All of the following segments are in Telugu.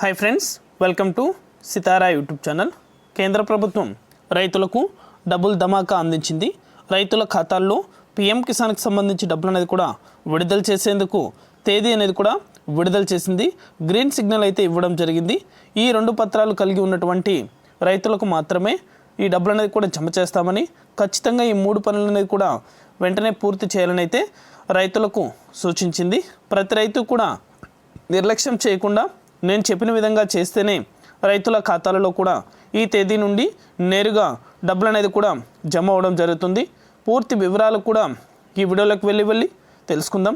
Hi friends welcome to Sitara YouTube channel కేంద్ర ప్రభుత్వం రైతులకు డబుల్ ధమాకా అందించింది. రైతుల ఖాతాల్లో పిఎం కిసాన్కి సంబంధించి డబ్బులు అనేది కూడా విడుదల చేసేందుకు తేదీ అనేది కూడా విడుదల చేసింది. గ్రీన్ సిగ్నల్ అయితే ఇవ్వడం జరిగింది. ఈ రెండు పత్రాలు కలిగి ఉన్నటువంటి రైతులకు మాత్రమే ఈ డబ్బులు అనేది కూడా జమ చేస్తామని ఖచ్చితంగా ఈ మూడు పనులు అనేది కూడా వెంటనే పూర్తి చేయాలని అయితే రైతులకు సూచించింది. ప్రతి రైతు కూడా నిర్లక్ష్యం చేయకుండా నేను చెప్పిన విధంగా చేస్తేనే రైతుల ఖాతాలలో కూడా ఈ తేదీ నుండి నేరుగా డబ్బులు అనేది కూడా జమ అవ్వడం జరుగుతుంది. పూర్తి వివరాలు కూడా ఈ వీడియోలోకి వెళ్ళి వెళ్ళి తెలుసుకుందాం.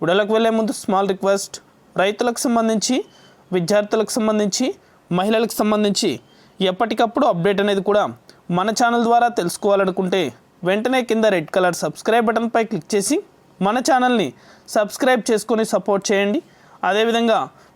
వీడియోలోకి వెళ్ళే ముందు స్మాల్ రిక్వెస్ట్ రైతులకు సంబంధించి విద్యార్థులకు సంబంధించి మహిళలకు సంబంధించి ఎప్పటికప్పుడు అప్డేట్ అనేది కూడా మన ఛానల్ ద్వారా తెలుసుకోవాలనుకుంటే వెంటనే కింద రెడ్ కలర్ సబ్స్క్రైబ్ బటన్పై క్లిక్ చేసి మన ఛానల్ని సబ్స్క్రైబ్ చేసుకొని సపోర్ట్ చేయండి. అదేవిధంగా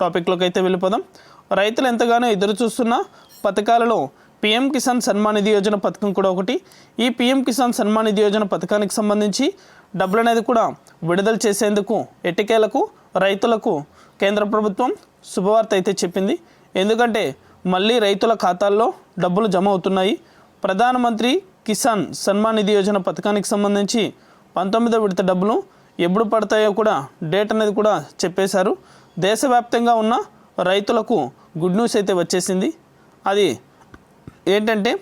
టాపిక్లోకి అయితే వెళ్ళిపోదాం. రైతులు ఎంతగానో ఎదురు చూస్తున్న పథకాలలో పిఎం కిసాన్ సన్మాన్ నిధి యోజన పథకం కూడా ఒకటి. ఈ పిఎం కిసాన్ సన్మాన్ నిధి యోజన పథకానికి సంబంధించి డబ్బులు అనేది కూడా విడుదల చేసేందుకు ఎట్టికేలకు రైతులకు కేంద్ర ప్రభుత్వం శుభవార్త అయితే చెప్పింది. ఎందుకంటే మళ్ళీ రైతుల ఖాతాల్లో డబ్బులు జమ అవుతున్నాయి. ప్రధానమంత్రి కిసాన్ సన్మాన్ నిధి యోజన పథకానికి సంబంధించి పంతొమ్మిదో విడత డబ్బులు ఎప్పుడు పడతాయో కూడా డేట్ అనేది కూడా చెప్పేశారు. దేశవ్యాప్తంగా ఉన్న రైతులకు గుడ్ న్యూస్ అయితే వచ్చేసింది. అది ఏంటంటే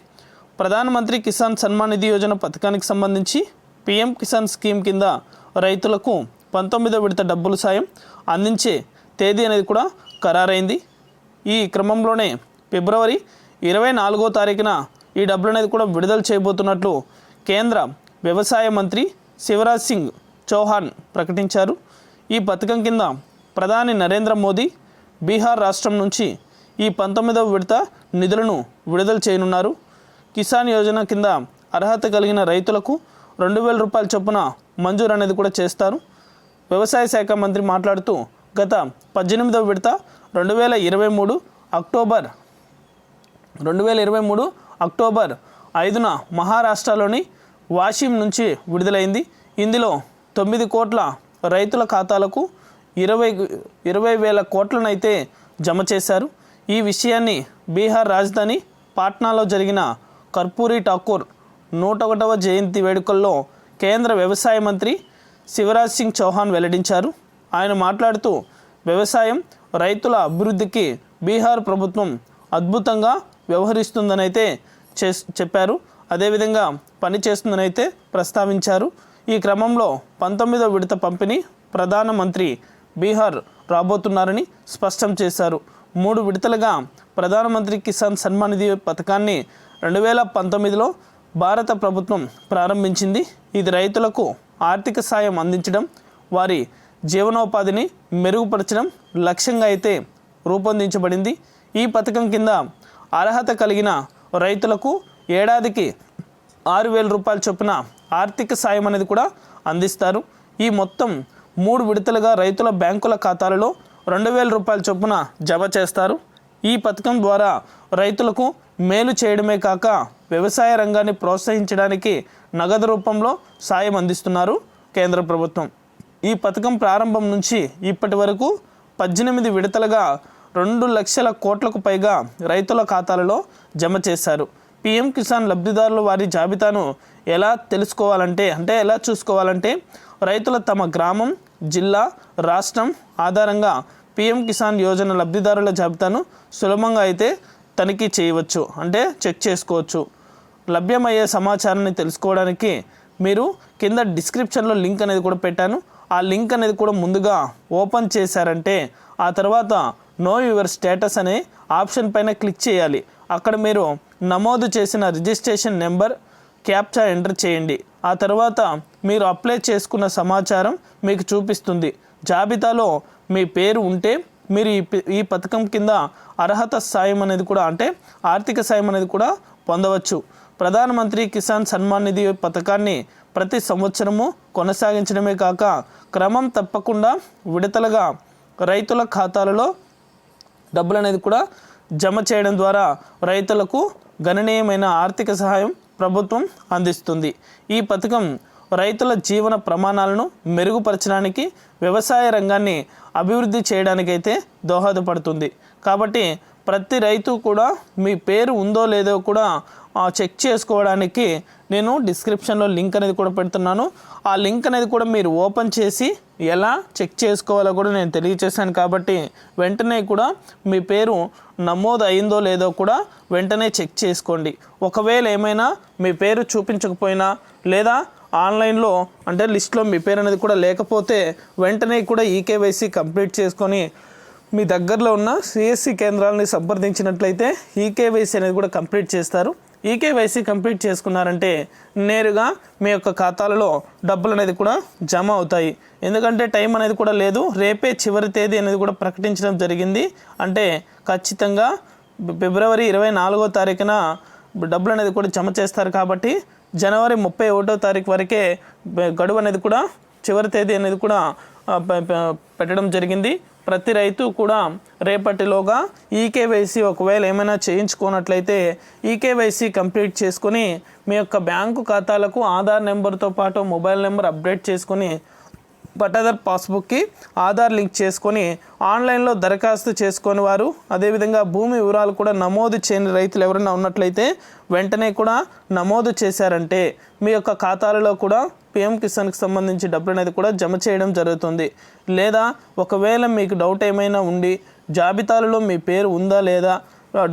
ప్రధానమంత్రి కిసాన్ సన్మాన్ నిధి యోజన పథకానికి సంబంధించి పిఎం కిసాన్ స్కీమ్ కింద రైతులకు పంతొమ్మిదో విడత డబ్బులు సాయం అందించే తేదీ అనేది కూడా ఖరారైంది. ఈ క్రమంలోనే ఫిబ్రవరి ఇరవై నాలుగో తారీఖున ఈ డబ్బులు అనేది కూడా విడుదల చేయబోతున్నట్లు కేంద్ర వ్యవసాయ మంత్రి శివరాజ్ సింగ్ చౌహాన్ ప్రకటించారు. ఈ పథకం కింద ప్రధాని నరేంద్ర మోదీ బీహార్ రాష్ట్రం నుంచి ఈ పంతొమ్మిదవ విడత నిధులను విడుదల చేయనున్నారు. కిసాన్ యోజన కింద అర్హత కలిగిన రైతులకు రెండు వేల రూపాయల చొప్పున మంజూరు అనేది కూడా చేస్తారు. వ్యవసాయ శాఖ మంత్రి మాట్లాడుతూ గత పద్దెనిమిదవ విడత రెండు వేల ఇరవై మూడు అక్టోబర్ రెండు వేల ఇరవై మూడు అక్టోబర్ ఐదున మహారాష్ట్రలోని వాషిం నుంచి విడుదలైంది. ఇందులో తొమ్మిది కోట్ల రైతుల ఖాతాలకు ఇరవై ఇరవై వేల కోట్లనైతే జమ చేశారు. ఈ విషయాన్ని బీహార్ రాజధాని పాట్నాలో జరిగిన కర్పూరి ఠాకూర్ నూట ఒకటవ జయంతి వేడుకల్లో కేంద్ర వ్యవసాయ మంత్రి శివరాజ్ సింగ్ చౌహాన్ వెల్లడించారు. ఆయన మాట్లాడుతూ వ్యవసాయం రైతుల అభివృద్ధికి బీహార్ ప్రభుత్వం అద్భుతంగా వ్యవహరిస్తుందనైతే చే చెప్పారు. అదేవిధంగా పనిచేస్తుందనైతే ప్రస్తావించారు. ఈ క్రమంలో పంతొమ్మిదో విడత పంపిణీ ప్రధానమంత్రి బీహార్ రాబోతున్నారని స్పష్టం చేశారు. మూడు విడతలుగా ప్రధానమంత్రి కిసాన్ సన్మాన్ నిధి పథకాన్ని రెండు వేల పంతొమ్మిదిలో భారత ప్రభుత్వం ప్రారంభించింది. ఇది రైతులకు ఆర్థిక సాయం అందించడం వారి జీవనోపాధిని మెరుగుపరచడం లక్ష్యంగా అయితే రూపొందించబడింది. ఈ పథకం కింద అర్హత కలిగిన రైతులకు ఏడాదికి ఆరు వేల రూపాయల చొప్పున ఆర్థిక సాయం అనేది కూడా అందిస్తారు. ఈ మొత్తం మూడు విడతలుగా రైతుల బ్యాంకుల ఖాతాలలో రెండు వేల రూపాయల చొప్పున జమ చేస్తారు. ఈ పథకం ద్వారా రైతులకు మేలు చేయడమే కాక వ్యవసాయ రంగాన్ని ప్రోత్సహించడానికి నగదు రూపంలో సాయం అందిస్తున్నారు కేంద్ర ప్రభుత్వం. ఈ పథకం ప్రారంభం నుంచి ఇప్పటి వరకు పద్దెనిమిది విడతలుగా రెండు లక్షల కోట్లకు పైగా రైతుల ఖాతాలలో జమ చేశారు. పిఎం కిసాన్ లబ్ధిదారుల వారి జాబితాను ఎలా తెలుసుకోవాలంటే అంటే ఎలా చూసుకోవాలంటే రైతుల తమ గ్రామం జిల్లా రాష్ట్రం ఆధారంగా పిఎం కిసాన్ యోజన లబ్ధిదారుల జాబితాను సులభంగా అయితే తనిఖీ చేయవచ్చు అంటే చెక్ చేసుకోవచ్చు. లభ్యమయ్యే సమాచారాన్ని తెలుసుకోవడానికి మీరు కింద డిస్క్రిప్షన్లో లింక్ అనేది కూడా పెట్టాను. ఆ లింక్ అనేది కూడా ముందుగా ఓపెన్ చేశారంటే ఆ తర్వాత నో యువర్ స్టేటస్ అనే ఆప్షన్ పైన క్లిక్ చేయాలి. అక్కడ మీరు నమోదు చేసిన రిజిస్ట్రేషన్ నెంబర్ క్యాప్చా ఎంటర్ చేయండి. ఆ తర్వాత మీరు అప్లై చేసుకున్న సమాచారం మీకు చూపిస్తుంది. జాబితాలో మీ పేరు ఉంటే మీరు ఈ ఈ పథకం కింద అర్హత సాయం అనేది కూడా అంటే ఆర్థిక సాయం అనేది కూడా పొందవచ్చు. ప్రధానమంత్రి కిసాన్ సన్మాన్ నిధి పథకాన్ని ప్రతి సంవత్సరము కొనసాగించడమే కాక క్రమం తప్పకుండా విడతలుగా రైతుల ఖాతాలలో డబ్బులు అనేది కూడా జమ చేయడం ద్వారా రైతులకు గణనీయమైన ఆర్థిక సహాయం ప్రభుత్వం అందిస్తుంది. ఈ పథకం రైతుల జీవన ప్రమాణాలను మెరుగుపరచడానికి వ్యవసాయ రంగాన్ని అభివృద్ధి చేయడానికైతే దోహదపడుతుంది. కాబట్టి ప్రతి రైతు కూడా మీ పేరు ఉందో లేదో కూడా చెక్ చేసుకోవడానికి నేను డిస్క్రిప్షన్లో లింక్ అనేది కూడా పెడుతున్నాను. ఆ లింక్ అనేది కూడా మీరు ఓపెన్ చేసి ఎలా చెక్ చేసుకోవాలో కూడా నేను తెలియచేశాను కాబట్టి వెంటనే కూడా మీ పేరు నమోదు అయిందో లేదో కూడా వెంటనే చెక్ చేసుకోండి. ఒకవేళ ఏమైనా మీ పేరు చూపించకపోయినా లేదా ఆన్లైన్లో అంటే లిస్ట్లో మీ పేరు అనేది కూడా లేకపోతే వెంటనే కూడా ఈకేవైసీ కంప్లీట్ చేసుకొని మీ దగ్గరలో ఉన్న సిఎస్సి కేంద్రాలని సంప్రదించినట్లయితే ఈకేవైసీ అనేది కూడా కంప్లీట్ చేస్తారు. ఈకేవైసీ కంప్లీట్ చేసుకున్నారంటే నేరుగా మీ యొక్క ఖాతాలలో డబ్బులు అనేది కూడా జమ అవుతాయి. ఎందుకంటే టైం అనేది కూడా లేదు. రేపే చివరి తేదీ అనేది కూడా ప్రకటించడం జరిగింది. అంటే ఖచ్చితంగా ఫిబ్రవరి ఇరవై నాలుగో తారీఖున డబ్బులు అనేది కూడా జమ చేస్తారు కాబట్టి జనవరి ముప్పై ఒకటో తారీఖు వరకే గడువు అనేది కూడా చివరి తేదీ అనేది కూడా పెట్టడం జరిగింది. ప్రతి రైతు కూడా రేపటిలోగా ఈకేవైసీ ఒకవేళ ఏమైనా చేయించుకున్నట్లయితే ఈకేవైసీ కంప్లీట్ చేసుకుని మీ యొక్క బ్యాంకు ఖాతాలకు ఆధార్ నెంబర్తో పాటు మొబైల్ నెంబర్ అప్డేట్ చేసుకొని పట్టాదార్ పాస్బుక్కి ఆధార్ లింక్ చేసుకొని ఆన్లైన్లో దరఖాస్తు చేసుకొని వారు. అదేవిధంగా భూమి వివరాలు కూడా నమోదు చేయని రైతులు ఎవరైనా ఉన్నట్లయితే వెంటనే కూడా నమోదు చేశారంటే మీ యొక్క ఖాతాలలో కూడా పిఎం కిసాన్కి సంబంధించి డబ్బులు అనేది కూడా జమ చేయడం జరుగుతుంది. లేదా ఒకవేళ మీకు డౌట్ ఏమైనా ఉండి జాబితాలలో మీ పేరు ఉందా లేదా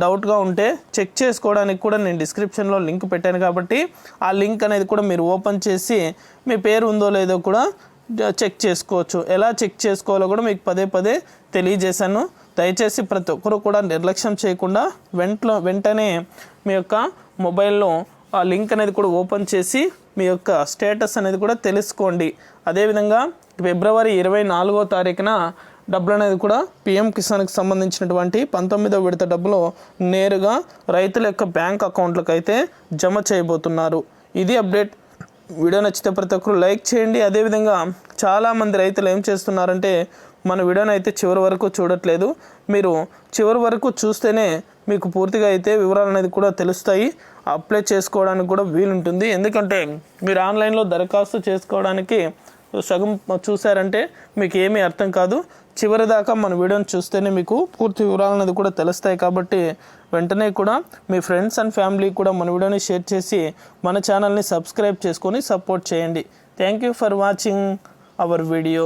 డౌట్గా ఉంటే చెక్ చేసుకోవడానికి కూడా నేను డిస్క్రిప్షన్లో లింక్ పెట్టాను కాబట్టి ఆ లింక్ అనేది కూడా మీరు ఓపెన్ చేసి మీ పేరు ఉందో లేదో కూడా చెక్ చేసుకోవచ్చు. ఎలా చెక్ చేసుకోవాలో కూడా మీకు పదే పదే తెలియజేశాను. దయచేసి ప్రతి ఒక్కరు కూడా నిర్లక్ష్యం చేయకుండా వెంటలో వెంటనే మీ యొక్క మొబైల్లో ఆ లింక్ అనేది కూడా ఓపెన్ చేసి మీ యొక్క స్టేటస్ అనేది కూడా తెలుసుకోండి. అదేవిధంగా ఫిబ్రవరి ఇరవై నాలుగో తారీఖున డబ్బులు అనేది కూడా పిఎం కిసాన్కి సంబంధించినటువంటి పంతొమ్మిదో విడత డబ్బులు నేరుగా రైతుల యొక్క బ్యాంక్ అకౌంట్లకు అయితే జమ చేయబోతున్నారు. ఇది అప్డేట్. వీడియో నచ్చితే ప్రతి ఒక్కరు లైక్ చేయండి. అదేవిధంగా చాలామంది రైతులు ఏం చేస్తున్నారంటే మన వీడియోని అయితే చివరి వరకు చూడట్లేదు. మీరు చివరి వరకు చూస్తేనే మీకు పూర్తిగా అయితే వివరాలు అనేది కూడా తెలుస్తాయి. అప్లై చేసుకోవడానికి కూడా వీలుంటుంది. ఎందుకంటే మీరు ఆన్లైన్లో దరఖాస్తు చేసుకోవడానికి సగం చూసారంటే మీకు ఏమీ అర్థం కాదు. చివరి దాకా మన వీడియోని చూస్తేనే మీకు పూర్తి వివరాలు అనేది కూడా తెలుస్తాయి కాబట్టి వెంటనే కూడా మీ ఫ్రెండ్స్ అండ్ ఫ్యామిలీ కూడా మన వీడియోని షేర్ చేసి మన ఛానల్ని సబ్స్క్రైబ్ చేసుకొని సపోర్ట్ చేయండి. Thank you for watching our video.